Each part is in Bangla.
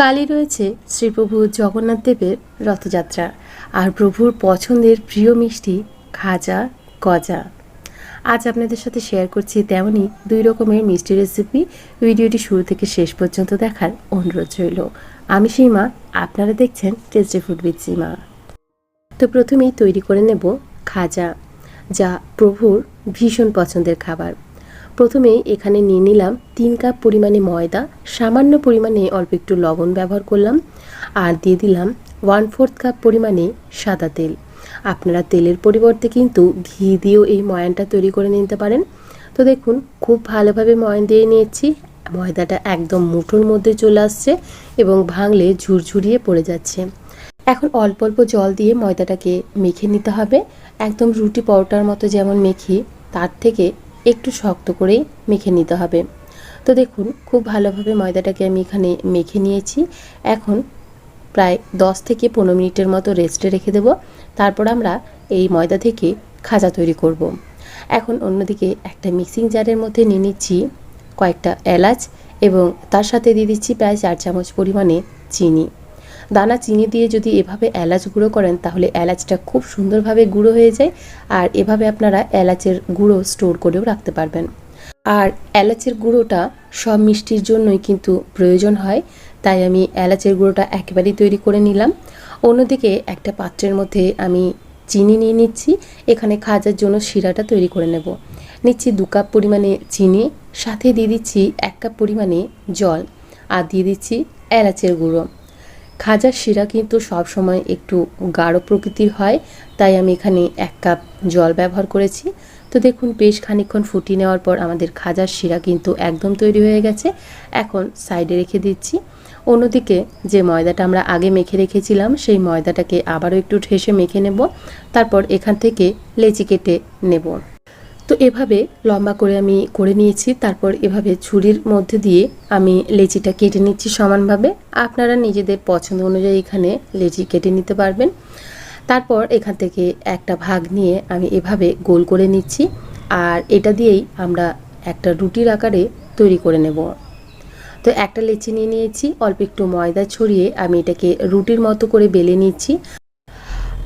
কালই রয়েছে শ্রীপ্রভু জগন্নাথ দেবের রথযাত্রা আর প্রভুর পছন্দের প্রিয় মিষ্টি খাজা, গজা। আজ আপনাদের সাথে শেয়ার করছি তেমনই দুই রকমের মিষ্টি রেসিপি ভিডিওটি শুরু থেকে শেষ পর্যন্ত দেখার অনুরোধ রইল। আমি সীমা, আপনারা দেখছেন টেস্টি ফুড উইথ সীমা তো প্রথমেই তৈরি করে নেব খাজা, যা প্রভুর ভীষণ পছন্দের খাবার। প্রথমে এখানে নিয়ে নিলাম তিন কাপ পরিমাণে ময়দা, সামান্য পরিমাণে অল্প একটু লবণ ব্যবহার করলাম আর দিয়ে দিলাম ওয়ান ফোর্থ কাপ পরিমাণে সাদা তেল। আপনারা তেলের পরিবর্তে কিন্তু ঘি দিয়েও এই ময়ানটা তৈরি করে নিতে পারেন। তো দেখুন, খুব ভালোভাবে ময়ান দিয়ে নিয়েছি। ময়দাটা একদম মুঠোর মধ্যে চলে আসছে এবং ভাঙলে ঝুরঝুরিয়ে পড়ে যাচ্ছে। এখন অল্প অল্প জল দিয়ে ময়দাটাকে মেখে নিতে হবে। একদম রুটি পরোটার মতো যেমন মেখি, তার থেকে একটু শক্ত করেই মেখে নিতে হবে। তো দেখুন, খুব ভালোভাবে ময়দাটাকে আমি এখানে মেখে নিয়েছি। এখন প্রায় দশ থেকে পনেরো মিনিটের মতো রেস্টে রেখে দেব। তারপর আমরা এই ময়দা থেকে খাজা তৈরি করব। এখন অন্যদিকে একটা মিক্সিং জারের মধ্যে নিয়ে নিচ্ছি কয়েকটা এলাচ এবং তার সাথে দিয়ে দিচ্ছি প্রায় চার চামচ পরিমাণে চিনি। দানা চিনি দিয়ে যদি এভাবে এলাচ গুঁড়ো করেন, তাহলে এলাচটা খুব সুন্দরভাবে গুঁড়ো হয়ে যায়। আর এভাবে আপনারা এলাচের গুঁড়ো স্টোর করেও রাখতে পারবেন। আর এলাচের গুঁড়োটা সব মিষ্টির জন্যই কিন্তু প্রয়োজন হয়। তাই আমি এলাচের গুঁড়োটা একেবারেই তৈরি করে নিলাম। অন্যদিকে একটা পাত্রের মধ্যে আমি চিনি নিয়ে নিচ্ছি। এখানে খাজার জন্য শিরাটা তৈরি করে নেব। নিচ্ছি দু কাপ পরিমাণে চিনি, সাথে দিয়ে দিচ্ছি এক কাপ পরিমাণে জল, আর দিয়ে দিচ্ছি এলাচের গুঁড়ো। খাজার শিরা কিন্তু সব সময় একটু গাঢ় প্রকৃতির হয়, তাই আমি এখানে এক কাপ জল ব্যবহার করেছি। তো দেখুন, বেশ খানিকক্ষণ ফুটিয়ে নেওয়ার পর আমাদের খাজার শিরা কিন্তু একদম তৈরি হয়ে গেছে। এখন সাইডে রেখে দিচ্ছি। অন্যদিকে যে ময়দাটা আমরা আগে মেখে রেখেছিলাম, সেই ময়দাটাকে আবারও একটু ঠেসে মেখে নেব। তারপর এখান থেকে লেচি কেটে নেব। তো এভাবে লম্বা করে আমি করে নিয়েছি। তারপর এভাবে ছুরির মধ্যে দিয়ে আমি লেচিটা কেটে নিচ্ছি সমানভাবে। আপনারা নিজেদের পছন্দ অনুযায়ী এখানে লেচি কেটে নিতে পারবেন। তারপর এখান থেকে একটা ভাগ নিয়ে আমি এভাবে গোল করে নিচ্ছি। আর এটা দিয়েই আমরা একটা রুটির আকারে তৈরি করে নেব। তো একটা লেচি নিয়ে নিয়েছি। অল্প একটু ময়দা ছড়িয়ে আমি এটাকে রুটির মতো করে বেলে নিচ্ছি।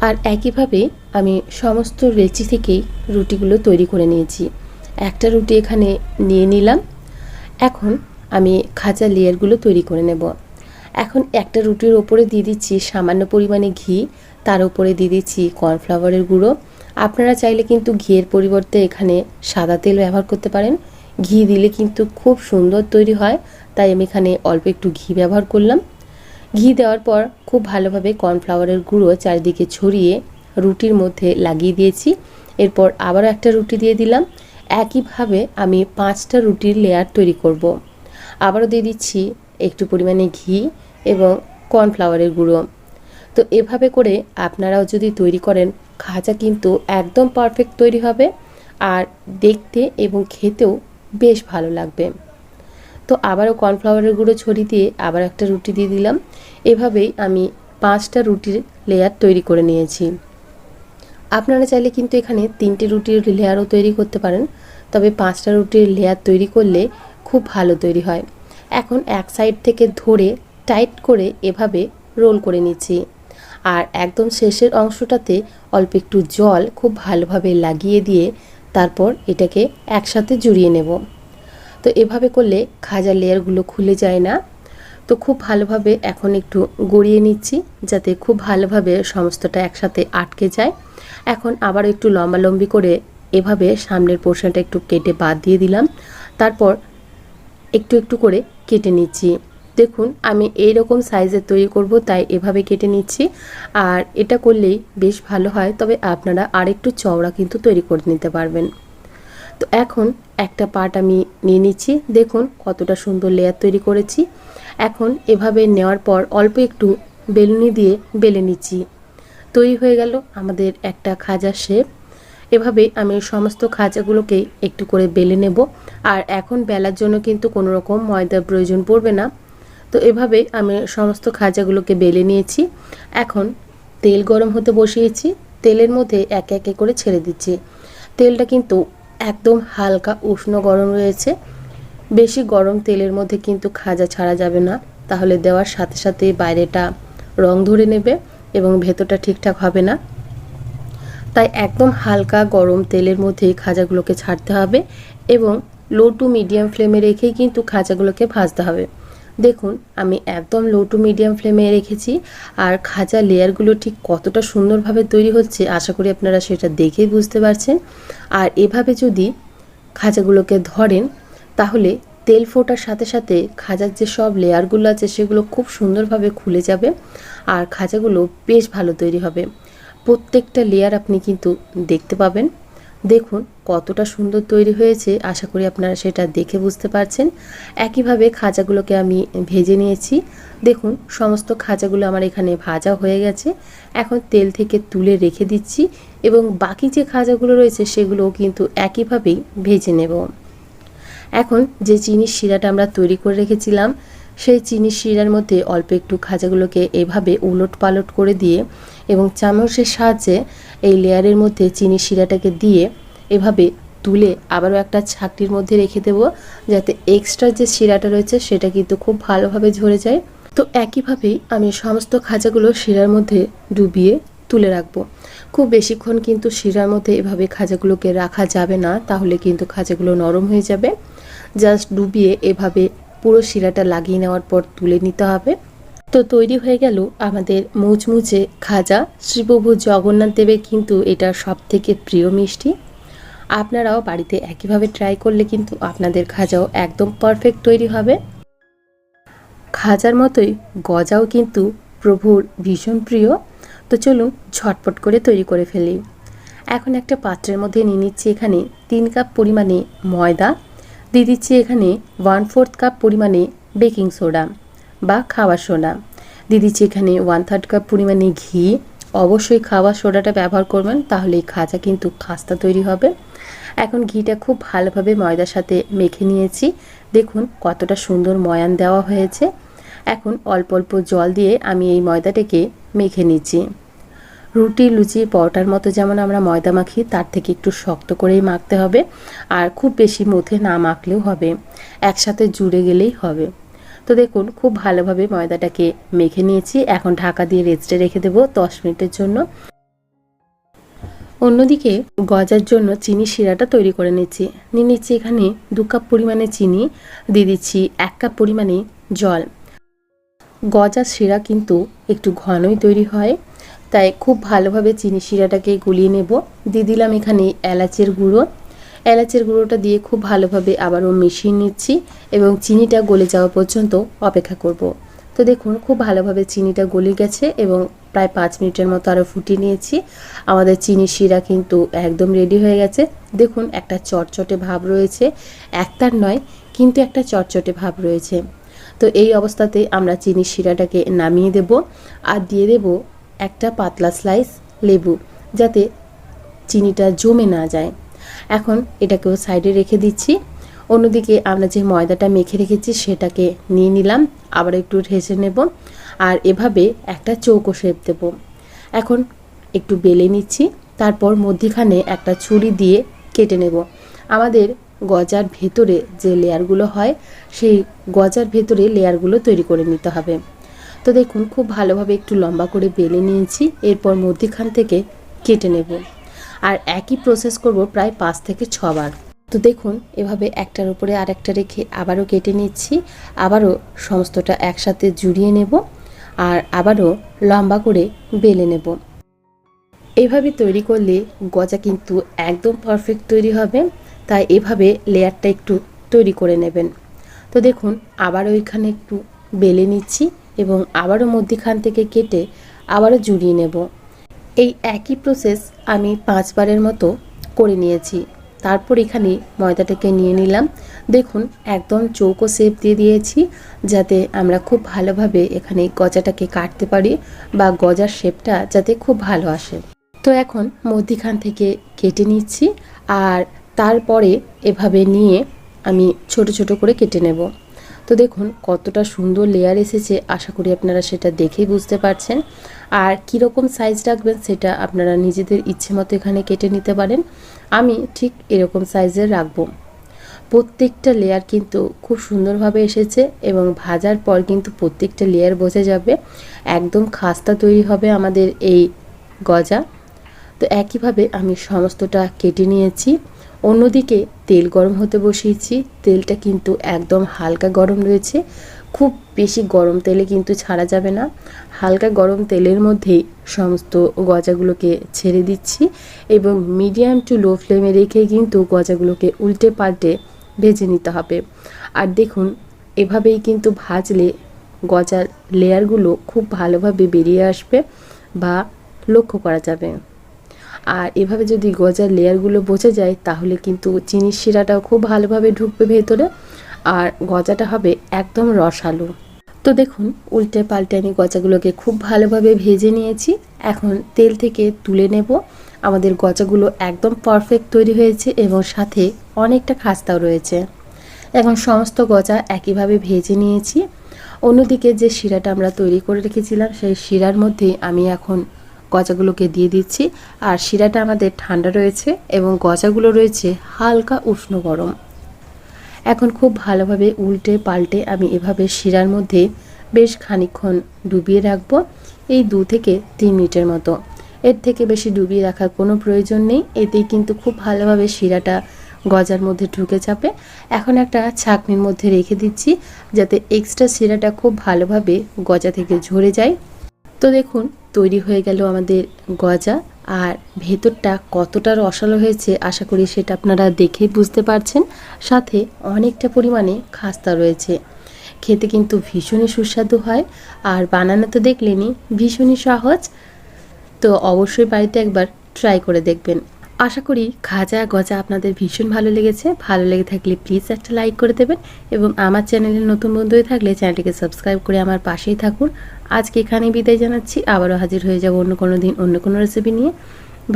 আর একইভাবে আমি সমস্ত লেচি থেকেই রুটিগুলো তৈরি করে নিয়েছি। একটা রুটি এখানে নিয়ে নিলাম। এখন আমি খাঁচা লেয়ারগুলো তৈরি করে নেব। এখন একটা রুটির ওপরে দিয়ে দিচ্ছি সামান্য পরিমাণে ঘি, তার উপরে দিয়ে দিচ্ছি কর্নফ্লাওয়ারের গুঁড়ো। আপনারা চাইলে কিন্তু ঘিয়ের পরিবর্তে এখানে সাদা তেল ব্যবহার করতে পারেন। ঘি দিলে কিন্তু খুব সুন্দর তৈরি হয়, তাই আমি এখানে অল্প একটু ঘি ব্যবহার করলাম। ঘি দেওয়ার পর খুব ভালোভাবে কর্নফ্লাওয়ারের গুঁড়ো চারিদিকে ছড়িয়ে রুটির মধ্যে লাগিয়ে দিয়েছি। এরপর আবারও একটা রুটি দিয়ে দিলাম। একইভাবে আমি পাঁচটা রুটির লেয়ার তৈরি করব। আবারও দিয়ে দিচ্ছি একটু পরিমাণে ঘি এবং কর্নফ্লাওয়ারের গুঁড়ো। তো এভাবে করে আপনারাও যদি তৈরি করেন, খাজা কিন্তু একদম পারফেক্ট তৈরি হবে। আর দেখতে এবং খেতেও বেশ ভালো লাগবে। তো আবারও কর্নফ্লাওয়ারের গুঁড়ো ছড়িয়ে দিয়ে আবার একটা রুটি দিয়ে দিলাম। এভাবেই আমি পাঁচটা রুটির লেয়ার তৈরি করে নিয়েছি। আপনারা চাইলে কিন্তু এখানে তিনটে রুটির লেয়ারও তৈরি করতে পারেন, তবে পাঁচটা রুটির লেয়ার তৈরি করলে খুব ভালো তৈরি হয়। এখন এক সাইড থেকে ধরে টাইট করে এভাবে রোল করে নিচ্ছি। আর একদম শেষের অংশটাতে অল্প একটু জল খুব ভালোভাবে লাগিয়ে দিয়ে তারপর এটাকে একসাথে জুড়িয়ে নেব। তো এভাবে করলে খাজার লেয়ারগুলো খুলে যায় না। তো খুব ভালোভাবে এখন একটু গড়িয়ে নিচ্ছি যাতে খুব ভালোভাবে সমস্তটা একসাথে আটকে যায়। এখন আবার একটু লম্বালম্বি করে এভাবে সামনের পোর্শনটা একটু কেটে বাদ দিয়ে দিলাম। তারপর একটু একটু করে কেটে নিচ্ছি। দেখুন, আমি এই রকম সাইজের তৈরি করব, তাই এভাবে কেটে নিচ্ছি। আর এটা করলেই বেশ ভালো হয়, তবে আপনারা আরেকটু চওড়া কিন্তু তৈরি করে নিতে পারবেন। তো এখন একটা পার্ট আমি নিয়ে নিচ্ছি। দেখুন কতটা সুন্দর লেয়ার তৈরি করেছি। এখন এভাবে নেওয়ার পর অল্প একটু বেলুনি দিয়ে বেলে নিচ্ছি। তৈরি হয়ে গেল আমাদের একটা খাজা শেপ এভাবে আমি সমস্ত খাজাগুলোকে একটু করে বেলে নেব। আর এখন বেলার জন্য কিন্তু কোনো রকম ময়দার প্রয়োজন পড়বে না। তো এভাবে আমি সমস্ত খাজাগুলোকে বেলে নিয়েছি। এখন তেল গরম হতে বসিয়েছি। তেলের মধ্যে একে একে করে ছেড়ে দিচ্ছি। তেলটা কিন্তু একদম হালকা উষ্ণ গরম রয়েছে। বেশি গরম তেলের মধ্যে কিন্তু খাজা ছাড়া যাবে না। তাহলে দেওয়ার সাথে সাথে বাইরেটা রং ধরে নেবে এবং ভেতরটা ঠিকঠাক হবে না। তাই একদম হালকা গরম তেলের মধ্যে খাজাগুলোকে ছাড়তে হবে এবং লো টু মিডিয়াম ফ্লেমে রেখেই কিন্তু খাজাগুলোকে ভাজতে হবে। দেখুন, আমি একদম লো টু মিডিয়াম ফ্লেমে রেখেছি, আর খাজা লেয়ারগুলো ঠিক কতটা সুন্দরভাবে তৈরি হচ্ছে আশা করি আপনারা সেটা দেখেই বুঝতে পারছেন। আর এভাবে যদি খাজাগুলোকে ধরেন, তাহলে তেল ফোটার সাথে সাথে খাজার যে সব লেয়ারগুলো আছে সেগুলো খুব সুন্দরভাবে খুলে যাবে, আর খাজাগুলো বেশ ভালো তৈরি হবে। প্রত্যেকটা লেয়ার আপনি কিন্তু দেখতে পাবেন। দেখুন, কতটা সুন্দর তৈরি হয়েছে। আশা করি আপনারা সেটা দেখে বুঝতে পারছেন। একইভাবে খাজাগুলোকে আমি ভেজে নিয়েছি। দেখুন, সমস্ত খাজাগুলো আমার এখানে ভাজা হয়ে গেছে। এখন তেল থেকে তুলে রেখে দিচ্ছি এবং বাকি যে খাজাগুলো রয়েছে সেগুলোও কিন্তু একইভাবেই ভেজে নেব। এখন যে চিনির শিরাটা আমরা তৈরি করে রেখেছিলাম সেই চিনি শিরার মধ্যে অল্প একটু খাজাগুলোকে এভাবে উলট পালট করে দিয়ে এবং চামচের সাহায্যে এই লেয়ারের মধ্যে চিনি শিরাটাকে দিয়ে এভাবে তুলে আবারও একটা ছাকটির মধ্যে রেখে দেব যাতে এক্সট্রা যে শিরাটা রয়েছে সেটা কিন্তু খুব ভালোভাবে ঝরে যায়। তো একইভাবেই আমি সমস্ত খাজাগুলো শিরার মধ্যে ডুবিয়ে তুলে রাখব। খুব বেশিক্ষণ কিন্তু শিরার মধ্যে এভাবে খাজাগুলোকে রাখা যাবে না, তাহলে কিন্তু খাজাগুলো নরম হয়ে যাবে। জাস্ট ডুবিয়ে এভাবে পুরো শিরাটা লাগিয়ে নেওয়ার পর তুলে নিতে হবে। তো তৈরি হয়ে গেল আমাদের মুচমুচে খাজা। শ্রীপ্রভু জগন্নাথ দেবের কিন্তু এটা সব থেকে প্রিয় মিষ্টি। আপনারাও বাড়িতে একইভাবে ট্রাই করলে কিন্তু আপনাদের খাজাও একদম পারফেক্ট তৈরি হবে। খাজার মতোই গজাও কিন্তু প্রভুর ভীষণ প্রিয়। তো চলুন ঝটপট করে তৈরি করে ফেলি। এখন একটা পাত্রের মধ্যে নিয়ে নিচ্ছি এখানে তিন কাপ পরিমাণে ময়দা। দিয়ে দিচ্ছি এখানে ওয়ান ফোর্থ কাপ পরিমাণে বেকিং সোডা বা খাওয়ার সোডা দিয়ে দিচ্ছি এখানে ওয়ান থার্ড কাপ পরিমাণে ঘি। অবশ্যই খাওয়ার সোডাটা ব্যবহার করবেন, তাহলে এই খাজা কিন্তু খাস্তা তৈরি হবে। এখন ঘিটা খুব ভালোভাবে ময়দার সাথে মেখে নিয়েছি। দেখুন কতটা সুন্দর ময়ান দেওয়া হয়েছে। এখন অল্প অল্প জল দিয়ে আমি এই ময়দাটাকে মেখে নিচ্ছি। রুটি, লুচি, পরোটার মতো যেমন আমরা ময়দা মাখি, তার থেকে একটু শক্ত করেই মাখতে হবে। আর খুব বেশি মুথে না মাখলেও হবে। একসাথে জুড়ে গেলেই হবে। তো দেখুন, খুব ভালোভাবে ময়দাটাকে মেখে নিয়েছি। এখন ঢাকা দিয়ে রেস্টে রেখে দেবো দশ মিনিটের জন্য। অন্যদিকে গজার জন্য চিনি শিরাটা তৈরি করে নিচ্ছি। নিয়ে নিচ্ছি এখানে দু কাপ পরিমাণে চিনি, দিয়ে দিচ্ছি এক কাপ পরিমাণে জল। গজার শিরা কিন্তু একটু ঘনই তৈরি হয়। তাই খুব ভালোভাবে চিনি শিরাটাকে গুলিয়ে নেব। দিয়ে দিলাম এখানে এলাচের গুঁড়ো। এলাচের গুঁড়োটা দিয়ে খুব ভালোভাবে আবারও মিশিয়ে নিচ্ছি এবং চিনিটা গলে যাওয়া পর্যন্ত অপেক্ষা করব। তো দেখুন, খুব ভালোভাবে চিনিটা গলে গেছে এবং প্রায় পাঁচ মিনিটের মতো আরও ফুটিয়ে নিয়েছি। আমাদের চিনি শিরা কিন্তু একদম রেডি হয়ে গেছে। দেখুন, একটা চটচটে ভাব রয়েছে। একটার নয়, কিন্তু একটা চটচটে ভাব রয়েছে। তো এই অবস্থাতে আমরা চিনি শিরাটাকে নামিয়ে দেব। আর দিয়ে দেব একটা পাতলা স্লাইস লেবু যাতে চিনিটা জমে না যায়। এখন এটাকেও সাইডে রেখে দিচ্ছি। অন্যদিকে আমরা যে ময়দাটা মেখে রেখেছি সেটাকে নিয়ে নিলাম, আবার একটু ঢেসে নেব আর এভাবে একটা চৌকো শেপ দেব। এখন একটু বেলে নিচ্ছি, তারপর মধ্যিখানে একটা ছুরি দিয়ে কেটে নেব। আমাদের গজার ভেতরে যে লেয়ারগুলো হয়, সেই গজার ভেতরে লেয়ারগুলো তৈরি করে নিতে হবে। তো দেখুন, খুব ভালোভাবে একটু লম্বা করে বেলে নিয়েছি, এরপর মধ্যিখান থেকে কেটে নেব। আর একই প্রসেস করব প্রায় পাঁচ থেকে ছবার। তো দেখুন, এভাবে একটার উপরে আরেকটা রেখে আবারও কেটে নিচ্ছি, আবারও সমস্তটা একসাথে জুড়িয়ে নেব, আর আবারও লম্বা করে বেলে নেব। এইভাবে তৈরি করলে গজা কিন্তু একদম পারফেক্ট তৈরি হবে, তাই এভাবে লেয়ারটা একটু তৈরি করে নেবেন। তো দেখুন, আবারও এখানে একটু বেলে নিচ্ছি। এবং আবারও মধ্যিখান থেকে কেটে আবারও জুড়িয়ে নেব। এই একই প্রসেস আমি পাঁচবারের মতো করে নিয়েছি। তারপর এখানে ময়দাটাকে নিয়ে নিলাম। দেখুন, একদম চৌকো শেপ দিয়ে দিয়েছি যাতে আমরা খুব ভালোভাবে এখানে গজাটাকে কাটতে পারি বা গজার শেপটা যাতে খুব ভালো আসে। তো এখন মধ্যিখান থেকে কেটে নিচ্ছি আর তারপরে এভাবে নিয়ে আমি ছোট ছোট করে কেটে নেব। তো দেখুন, কতটা সুন্দর লেয়ার এসেছে, আশা করি আপনারা সেটা দেখেই বুঝতে পারছেন। আর কীরকম সাইজ রাখবেন সেটা আপনারা নিজেদের ইচ্ছে মতো এখানে কেটে নিতে পারেন। আমি ঠিক এরকম সাইজের রাখব। প্রত্যেকটা লেয়ার কিন্তু খুব সুন্দরভাবে এসেছে এবং ভাজার পর কিন্তু প্রত্যেকটা লেয়ার বোঝা যাবে। একদম খাস্তা তৈরি হবে আমাদের এই গজা। তো একইভাবে আমি সমস্তটা কেটে নিয়েছি। অন্যদিকে তেল গরম হতে বসিয়েছি। তেলটা কিন্তু একদম হালকা গরম রয়েছে। খুব বেশি গরম তেলে কিন্তু ছাড়া যাবে না। হালকা গরম তেলের মধ্যেই সমস্ত গজাগুলোকে ছেড়ে দিচ্ছি এবং মিডিয়াম টু লো ফ্লেমে রেখে কিন্তু গজাগুলোকে উল্টে পাল্টে ভেজে নিতে হবে। আর দেখুন, এভাবেই কিন্তু ভাজলে গজার লেয়ারগুলো খুব ভালোভাবে বেরিয়ে আসবে বা লক্ষ্য করা যাবে। আর এভাবে যদি গজার লেয়ারগুলো বোঝা যায়, তাহলে কিন্তু চিনির শিরাটাও খুব ভালোভাবে ঢুকবে ভেতরে। আর গজাটা হবে একদম রসালো। তো দেখুন উল্টে পাল্টে আমি গজাগুলোকে খুব ভালোভাবে ভেজে নিয়েছি। এখন তেল থেকে তুলে নেব। আমাদের গজাগুলো একদম পারফেক্ট তৈরি হয়েছে এবং সাথে অনেকটা খাস্তাও রয়েছে। এখন সমস্ত গজা একইভাবে ভেজে নিয়েছি। অন্যদিকে যে শিরাটা আমরা তৈরি করে রেখেছিলাম, সেই শিরার মধ্যে আমি এখন গজাগুলোকে দিয়ে দিচ্ছি। আর শিরাটা আমাদের ঠান্ডা রয়েছে এবং গজাগুলো রয়েছে হালকা উষ্ণ গরম। এখন খুব ভালোভাবে উল্টে পাল্টে আমি এভাবে শিরার মধ্যে বেশ খানিকক্ষণ ডুবিয়ে রাখব, এই দু থেকে তিন মিনিটের মতো। এর থেকে বেশি ডুবিয়ে রাখার কোনো প্রয়োজন নেই, এতেই কিন্তু খুব ভালোভাবে শিরাটা গজার মধ্যে ঢুকে যাবে। এখন একটা ছাকনির মধ্যে রেখে দিচ্ছি যাতে এক্সট্রা শিরাটা খুব ভালোভাবে গজা থেকে ঝরে যায়। তো দেখুন, তৈরি হয়ে গেল আমাদের গজা। আর ভেতরটা কতটা রসালো হয়েছে, আশা করি সেটা আপনারা দেখেই বুঝতে পারছেন। সাথে অনেকটা পরিমাণে খাস্তা রয়েছে। খেতে কিন্তু ভীষণই সুস্বাদু হয়। আর বানানো তো দেখলেনি ভীষণই সহজ। তো অবশ্যই বাড়িতে একবার ট্রাই করে দেখবেন। আশা করি খাজা গজা আপনাদের ভীষণ ভালো লেগেছে। ভালো লেগে থাকলে প্লিজ একটা লাইক করে দেবেন এবং আমার চ্যানেলে নতুন বন্ধু হয়ে থাকলে চ্যানেলটিকে সাবস্ক্রাইব করে আমার পাশেই থাকুন। আজকে এখানেই বিদায় জানাচ্ছি। আবারও হাজির হয়ে যাব অন্য কোনো দিন অন্য কোনো রেসিপি নিয়ে।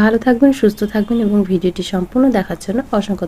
ভালো থাকবেন, সুস্থ থাকবেন এবং ভিডিওটি সম্পূর্ণ দেখার জন্য অসংখ্য